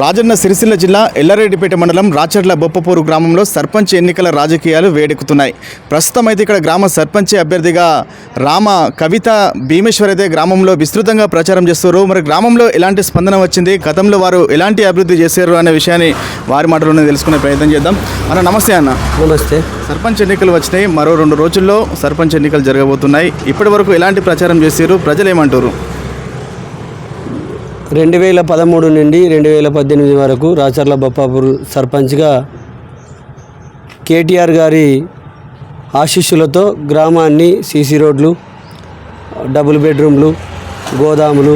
రాజన్న సిరిసిల్ల జిల్లా ఎల్లారెడ్డిపేట మండలం రాచర్ల బొప్పపూరు గ్రామంలో సర్పంచ్ ఎన్నికల రాజకీయాలు వేడెక్కుతున్నాయి. ప్రస్తుతం అయితే ఇక్కడ గ్రామ సర్పంచ్ అభ్యర్థిగా రామ కవిత భీమేశ్వర్ అయితే గ్రామంలో విస్తృతంగా ప్రచారం చేస్తారు మరి గ్రామంలో ఎలాంటి స్పందన వచ్చింది? గతంలో వారు ఎలాంటి అభివృద్ధి చేశారు అనే విషయాన్ని వారి మాటలోనే తెలుసుకునే ప్రయత్నం చేద్దాం. అన్న నమస్తే అన్న. నమస్తే. సర్పంచ్ ఎన్నికలు వచ్చినాయి. మరో రెండు రోజుల్లో సర్పంచ్ ఎన్నికలు జరగబోతున్నాయి. ఇప్పటి వరకు ఎలాంటి ప్రచారం చేశారు? ప్రజలు ఏమంటారు? రెండు వేల పదమూడు నుండి రెండు వేల పద్దెనిమిది వరకు రాచర్ల బొప్పాపూర్ సర్పంచ్గా కేటీఆర్ గారి ఆశీస్సులతో గ్రామాన్ని సీసీ రోడ్లు డబుల్ బెడ్రూమ్లు గోదాములు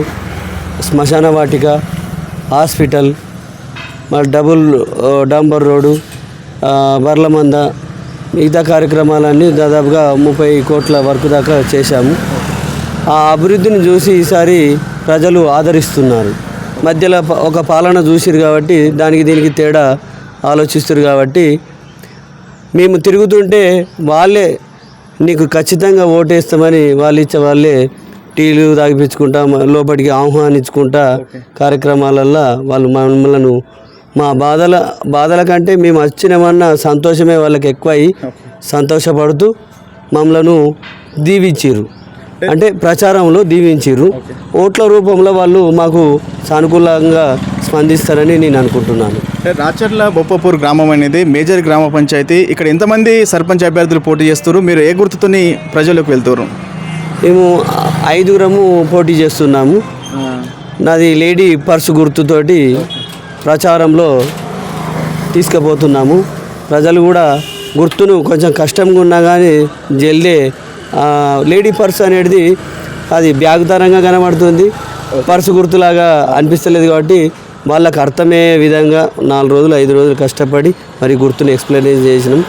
శ్మశాన వాటిక హాస్పిటల్ మరి డబుల్ డాంబర్ రోడ్డు బర్లమంద మిగతా కార్యక్రమాలన్నీ దాదాపుగా ముప్పై కోట్ల వరకు దాకా చేశాము. ఆ అభివృద్ధిని చూసి ఈసారి ప్రజలు ఆదరిస్తున్నారు. మధ్యలో ఒక పాలన చూసిరు కాబట్టి దానికి దీనికి తేడా ఆలోచిస్తారు కాబట్టి మేము తిరుగుతుంటే వాళ్ళే నీకు ఖచ్చితంగా ఓటేస్తామని వాళ్ళు ఇచ్చే వాళ్ళే టీలు తాగిపించుకుంటా లోపలికి ఆహ్వానించుకుంటా కార్యక్రమాలల్లో వాళ్ళు మమ్మల్ని మా బాధల బాధల కంటే మేము వచ్చినామన్న సంతోషమే వాళ్ళకి ఎక్కువై సంతోషపడుతూ మమ్మలను దీవించారు అంటే ప్రచారంలో దీవించారు ఓట్ల రూపంలో వాళ్ళు మాకు సానుకూలంగా స్పందిస్తారని నేను అనుకుంటున్నాను. రాచర్ల బొప్పపూర్ గ్రామం అనేది మేజర్ గ్రామ పంచాయతీ. ఇక్కడ ఎంతమంది సర్పంచ్ అభ్యర్థులు పోటీ చేస్తారు మీరు ఏ గుర్తుతోని ప్రజలకు వెళ్తారు మేము ఐదుగురము పోటీ చేస్తున్నాము. నాది లేడీ పర్స్ గుర్తుతోటి ప్రచారంలో తీసుకుపోతున్నాము. ప్రజలు కూడా గుర్తును కొంచెం కష్టంగా ఉన్నా కానీ జల్దే లేడీ పర్స్ అనేది అది బ్యాగ్ తరంగా కనబడుతుంది. పర్సు గుర్తులాగా అనిపిస్తలేదు కాబట్టి వాళ్ళకి అర్థమయ్యే విధంగా నాలుగు రోజులు ఐదు రోజులు కష్టపడి మరి గుర్తుని ఎక్స్ప్లెయిన్ చేసినాం.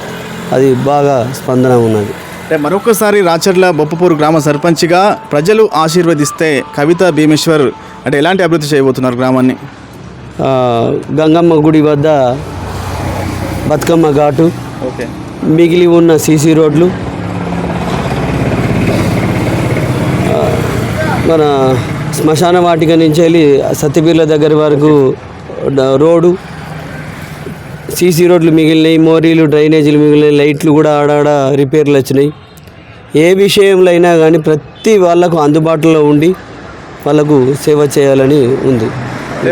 అది బాగా స్పందన ఉన్నది. అంటే మరొకసారి రాచర్ల బొప్పపూర్ గ్రామ సర్పంచ్గా ప్రజలు ఆశీర్వదిస్తే కవిత భీమేశ్వర్ అంటే ఎలాంటి అభివృద్ధి చేయబోతున్నారు గ్రామాన్ని? గంగమ్మ గుడి వద్ద బతుకమ్మ ఘాటు ఓకే. మిగిలి ఉన్న సీసీ రోడ్లు మన శ్మశాన వాటిక నుంచి వెళ్ళి సత్యపీర్ల దగ్గర వరకు రోడ్డు సీసీ రోడ్లు మిగిలినాయి మోరీలు డ్రైనేజీలు మిగిలినాయి లైట్లు కూడా ఆడాడ రిపేర్లు వచ్చినాయి. ఏ విషయంలో అయినా కానీ ప్రతి వాళ్ళకు అందుబాటులో ఉండి వాళ్ళకు సేవ చేయాలని ఉంది.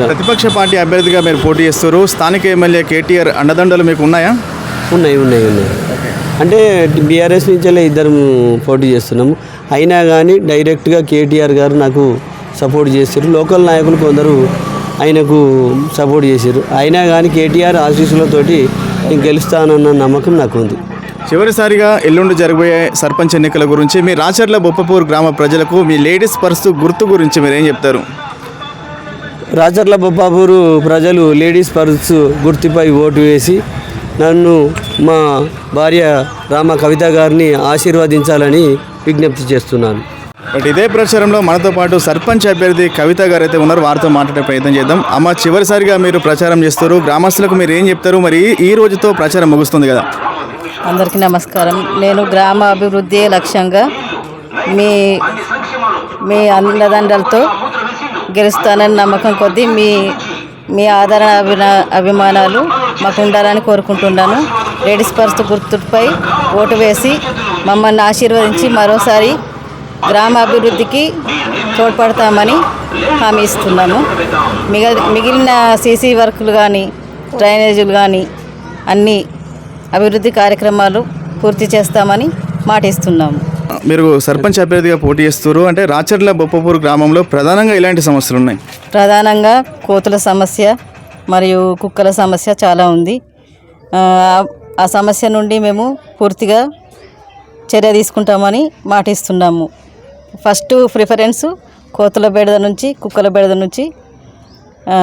ప్రతిపక్ష పార్టీ అభ్యర్థిగా మీరు పోటీ చేస్తారు. స్థానిక ఎమ్మెల్యే కేటీఆర్ అండదండలు మీకు ఉన్నాయా? ఉన్నాయి ఉన్నాయి ఉన్నాయి. అంటే బీఆర్ఎస్ నుంచే ఇద్దరు పోటీ చేస్తున్నాము. అయినా కానీ డైరెక్ట్గా కేటీఆర్ గారు నాకు సపోర్ట్ చేశారు లోకల్ నాయకులు కొందరు ఆయనకు సపోర్ట్ చేశారు అయినా కానీ కేటీఆర్ ఆశీస్సులతోటి నేను గెలుస్తానన్న నమ్మకం నాకు ఉంది చివరిసారిగా ఎల్లుండి జరగబోయే సర్పంచ్ ఎన్నికల గురించి మీ రాచర్ల బొప్పపూర్ గ్రామ ప్రజలకు మీ లేడీస్ పర్సు గుర్తు గురించి మీరు ఏం చెప్తారు? రాచర్ల బొప్పాపూరు ప్రజలు లేడీస్ పర్స్ గుర్తుపై ఓటు వేసి నన్ను మా భార్య రామ కవిత గారిని ఆశీర్వదించాలని విజ్ఞప్తి చేస్తున్నాను. బట్ ఇదే ప్రచారంలో మనతో పాటు సర్పంచ్ అభ్యర్థి కవిత గారు అయితే ఉన్నారు వారితో మాట్లాడే ప్రయత్నం చేద్దాం. అమ్మ చివరిసారిగా మీరు ప్రచారం చేస్తారు. గ్రామస్తులకు మీరు ఏం చెప్తారు? మరి ఈ రోజుతో ప్రచారం ముగుస్తుంది కదా. అందరికీ నమస్కారం. నేను గ్రామ అభివృద్ధి లక్ష్యంగా మీ మీ అండదండలతో గెలుస్తానని నమ్మకం కొద్దీ మీ మీ ఆదరణ అభినా అభిమానాలు మాకు ఉండాలని కోరుకుంటున్నాను. లేడీస్ పర్స్ గుర్తుపై ఓటు వేసి మమ్మల్ని ఆశీర్వదించి మరోసారి గ్రామ అభివృద్ధికి తోడ్పడతామని హామీ ఇస్తున్నాము. మిగ మిగిలిన సీసీ వర్కులు కానీ డ్రైనేజీలు కానీ అన్నీ అభివృద్ధి కార్యక్రమాలు పూర్తి చేస్తామని మాటిస్తున్నాము. మీరు సర్పంచ్ అభ్యర్థిగా పోటీ చేస్తారు అంటే రాచర్ల బొప్పపూర్ గ్రామంలో ప్రధానంగా ఇలాంటి సమస్యలు ఉన్నాయి. ప్రధానంగా కోతుల సమస్య మరియు కుక్కల సమస్య చాలా ఉంది. ఆ సమస్య నుండి మేము పూర్తిగా చర్య తీసుకుంటామని మాటిస్తున్నాము. ఫస్ట్ ప్రిఫరెన్స్ కోతుల బెడద నుంచి కుక్కల బెడద నుంచి ఆ,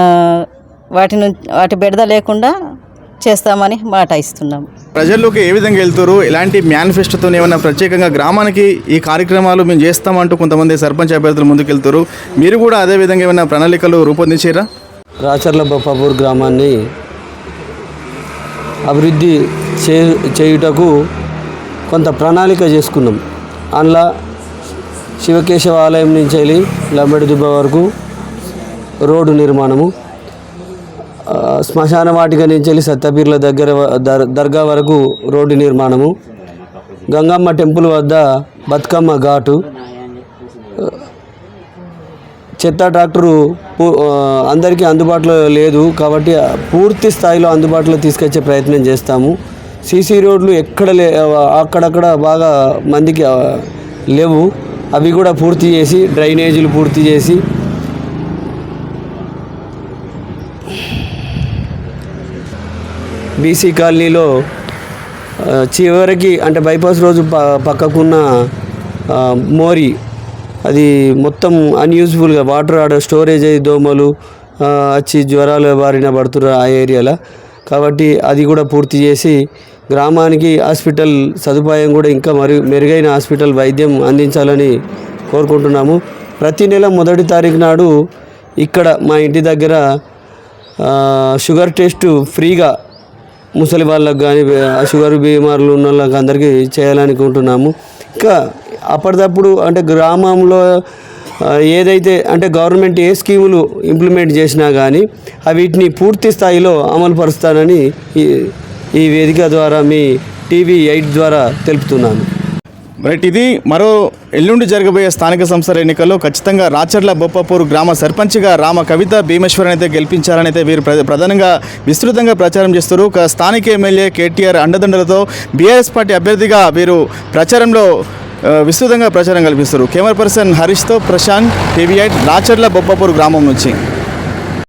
వాటి నుంచి వాటి బెడద లేకుండా చేస్తామని మాట ఇస్తున్నాము ప్రజల్లోకి ఏ విధంగా వెళ్తారు? ఎలాంటి మేనిఫెస్టోతో ఏమైనా ప్రత్యేకంగా గ్రామానికి ఈ కార్యక్రమాలు మేము చేస్తామంటూ కొంతమంది సర్పంచ్ అభ్యర్థులు ముందుకు వెళ్తారు మీరు కూడా అదే విధంగా ఏమైనా ప్రణాళికలు రూపొందించారా? రాచర్ల బొప్పాపూర్ గ్రామాన్ని అభివృద్ధి చే చేయుటకు కొంత ప్రణాళిక చేసుకున్నాం. అందులో శివకేశవ ఆలయం నుంచి వెళ్ళి లంబడి దుబ్బ వరకు రోడ్డు నిర్మాణము శ్మశాన వాటిక నుంచి వెళ్ళి సత్తపీర్ల దగ్గర దర్ దర్గా వరకు రోడ్డు నిర్మాణము గంగమ్మ టెంపుల్ వద్ద బతుకమ్మ ఘాటు చెత్త ట్రాక్టరు అందరికీ అందుబాటులో లేదు కాబట్టి పూర్తి స్థాయిలో అందుబాటులో తీసుకొచ్చే ప్రయత్నం చేస్తాము. సీసీ రోడ్లు ఎక్కడ లే అక్కడక్కడ బాగా మందికి లేవు. అవి కూడా పూర్తి చేసి డ్రైనేజీలు పూర్తి చేసి. బీసీ కాలనీలో చివరికి అంటే బైపాస్ రోజు ప పక్కకున్న మోరీ మోరి అది మొత్తం అన్యూజ్ఫుల్గా వాటర్ ఆడ స్టోరేజ్ అయ్యి దోమలు వచ్చి జ్వరాలు బారిన పడుతున్నారు ఆ ఏరియాలో. కాబట్టి అది కూడా పూర్తి చేసి గ్రామానికి హాస్పిటల్ సదుపాయం కూడా ఇంకా మరి మెరుగైన హాస్పిటల్ వైద్యం అందించాలని కోరుకుంటున్నాము. ప్రతి నెల మొదటి తారీఖు నాడు ఇక్కడ మా ఇంటి దగ్గర షుగర్ టెస్ట్ ఫ్రీగా ముసలి వాళ్ళకు కానీ షుగర్ బీమార్లు ఉన్న వాళ్ళకి అందరికీ చేయాలనుకుంటున్నాము ఇంకా అప్పటిదప్పుడు అంటే గ్రామంలో ఏదైతే అంటే గవర్నమెంట్ ఏ స్కీములు ఇంప్లిమెంట్ చేసినా కానీ వీటిని పూర్తి స్థాయిలో అమలు పరుస్తానని ఈ వేదిక ద్వారా మీ టీవీ ఎయిట్ ద్వారా తెలుపుతున్నాను. రైట్ ఇది మరో ఎల్లుండి జరగబోయే స్థానిక సంస్థల ఎన్నికల్లో ఖచ్చితంగా రాచర్ల బొప్పపూర్ గ్రామ సర్పంచ్గా రామ కవిత భీమేశ్వరన్ అయితే గెలిపించాలని అయితే వీరు ప్ర- ప్రధానంగా విస్తృతంగా ప్రచారం చేస్తారు ఒక స్థానిక ఎమ్మెల్యే కేటీఆర్ అండదండలతో బీఆర్ఎస్ పార్టీ అభ్యర్థిగా వీరు ప్రచారంలో విస్తృతంగా ప్రచారం కల్పిస్తారు కెమెరా పర్సన్ హరీష్తో ప్రశాంత్ టీవీ ఎయిట్ రాచర్ల బొప్పపూర్ గ్రామం నుంచి.